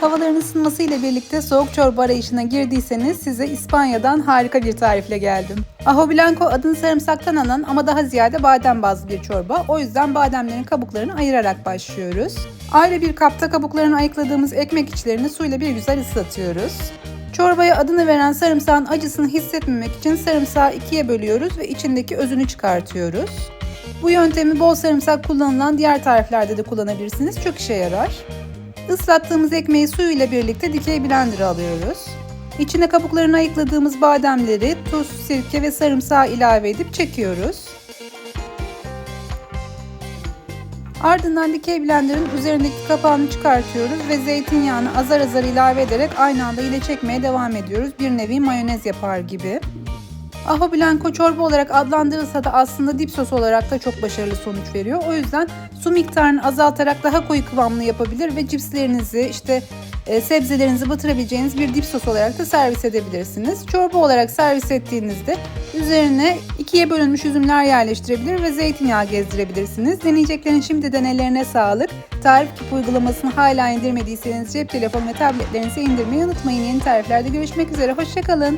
Havaların ısınması ile birlikte soğuk çorba arayışına girdiyseniz size İspanya'dan harika bir tarifle geldim. Ajo Blanco adını sarımsaktan alan ama daha ziyade badem bazlı bir çorba. O yüzden bademlerin kabuklarını ayırarak başlıyoruz. Ayrı bir kapta kabuklarını ayıkladığımız ekmek içlerini suyla bir güzel ıslatıyoruz. Çorbaya adını veren sarımsağın acısını hissetmemek için sarımsağı ikiye bölüyoruz ve içindeki özünü çıkartıyoruz. Bu yöntemi bol sarımsak kullanılan diğer tariflerde de kullanabilirsiniz. Çok işe yarar. Islattığımız ekmeği suyuyla birlikte dikey blender'a alıyoruz. İçine kabuklarını ayıkladığımız bademleri, tuz, sirke ve sarımsağı ilave edip çekiyoruz. Ardından dikey blenderın üzerindeki kapağını çıkartıyoruz ve zeytinyağını azar azar ilave ederek aynı anda ile çekmeye devam ediyoruz. Bir nevi mayonez yapar gibi. Aho Blanco çorba olarak adlandırılsa da aslında dip sos olarak da çok başarılı sonuç veriyor. O yüzden su miktarını azaltarak daha koyu kıvamlı yapabilir ve cipslerinizi işte e, sebzelerinizi batırabileceğiniz bir dip sos olarak da servis edebilirsiniz. Çorba olarak servis ettiğinizde üzerine ikiye bölünmüş üzümler yerleştirebilir ve zeytinyağı gezdirebilirsiniz. Deneyeceklerin şimdiden ellerine sağlık. Tarif Kip uygulamasını hala indirmediyseniz cep telefonu ve tabletlerinize indirmeyi unutmayın. Yeni tariflerde görüşmek üzere. Hoşçakalın.